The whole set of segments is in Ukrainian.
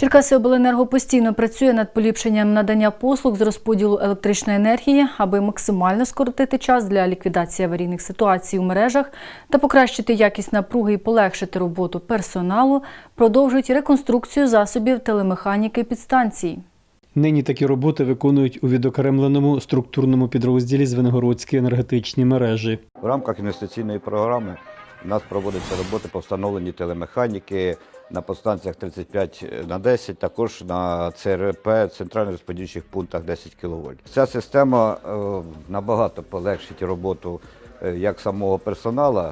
Черкаси Обленерго постійно працює над поліпшенням надання послуг з розподілу електричної енергії, аби максимально скоротити час для ліквідації аварійних ситуацій у мережах та покращити якість напруги і полегшити роботу персоналу. Продовжують реконструкцію засобів телемеханіки підстанцій. Нині такі роботи виконують у відокремленому структурному підрозділі Звенигородські енергетичні мережі. В рамках інвестиційної програми у нас проводяться роботи по встановленню телемеханіки на подстанціях 35 на 10, також на ЦРП, центральних розподільчих пунктах 10 кВт. Ця система е, набагато полегшить роботу е, як самого персоналу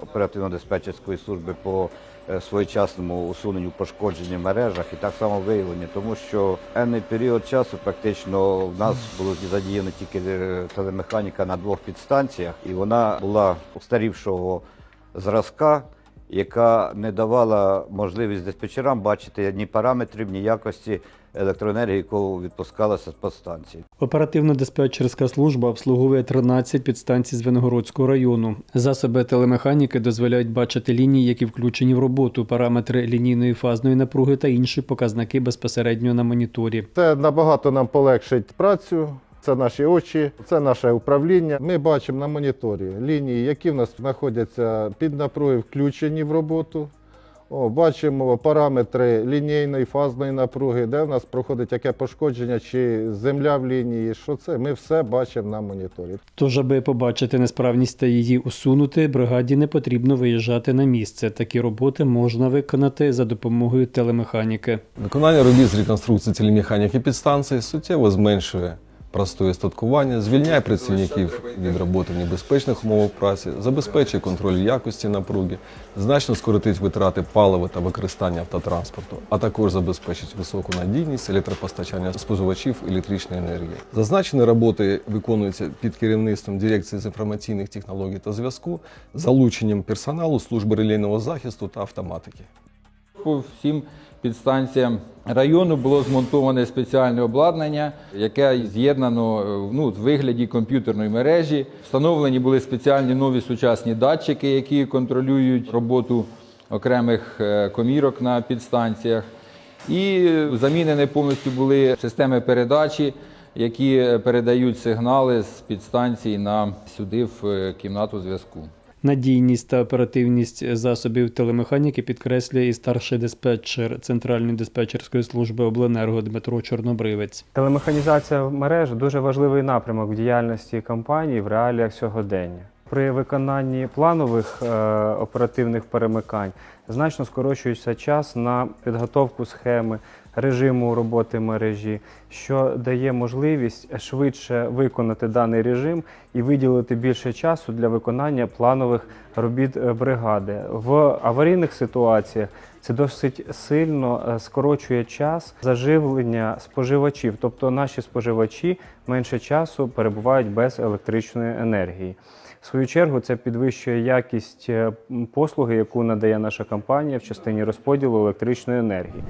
оперативно-диспетчерської служби по е, своєчасному усуненню пошкоджень в мережах і так само виявленню, тому що енний період часу практично в нас було задіяно тільки телемеханіка на двох підстанціях, і вона була устарівшого зразка, яка не давала можливість диспетчерам бачити ні параметрів, ні якості електроенергії, яку відпускалася з подстанції. Оперативно-диспетчерська служба обслуговує 13 підстанцій Звенигородського району. Засоби телемеханіки дозволяють бачити лінії, які включені в роботу, параметри лінійної фазної напруги та інші показники безпосередньо на моніторі. Це набагато нам полегшить працю. Це наші очі, це наше управління. Ми бачимо на моніторі лінії, які в нас знаходяться під напруги, включені в роботу. О, бачимо параметри лінійної фазної напруги, де в нас проходить яке пошкодження, чи земля в лінії. Що це? Ми все бачимо на моніторі. Тож, аби побачити несправність та її усунути, бригаді не потрібно виїжджати на місце. Такі роботи можна виконати за допомогою телемеханіки. Виконання робіт з реконструкції телемеханіки підстанції суттєво зменшує простоє остаткування, звільняє працівників від роботи в небезпечних умовах праці, забезпечує контроль якості напруги, значно скоротить витрати палива та використання автотранспорту, а також забезпечить високу надійність електропостачання споживачів електричної енергії. Зазначені роботи виконуються під керівництвом дирекції з інформаційних технологій та зв'язку, залученням персоналу служби релейного захисту та автоматики. По всім підстанціям району було змонтоване спеціальне обладнання, яке з'єднано е, ну, в вигляді комп'ютерної мережі. Встановлені були спеціальні нові сучасні датчики, які контролюють роботу окремих е, комірок на підстанціях. І замінені повністю були системи передачі, які передають сигнали з підстанцій на сюди в е, кімнату зв'язку. Надійність та оперативність засобів телемеханіки підкреслює і старший диспетчер Центральної диспетчерської служби Обленерго Дмитро Чорнобривець. Телемеханізація мережі дуже важливий напрямок в діяльності компанії в реаліях сьогодення. При виконанні планових е, оперативних перемикань значно скорочується час на підготовку схеми режиму роботи мережі, що дає можливість швидше виконати даний режим і виділити більше часу для виконання планових робіт е, бригади. В аварійних ситуаціях це досить сильно е, скорочує час заживлення споживачів, тобто наші споживачі менше часу перебувають без електричної енергії. Свою чергу це підвищує якість е, послуги, яку надає наша компанія в частині розподілу електричної енергії.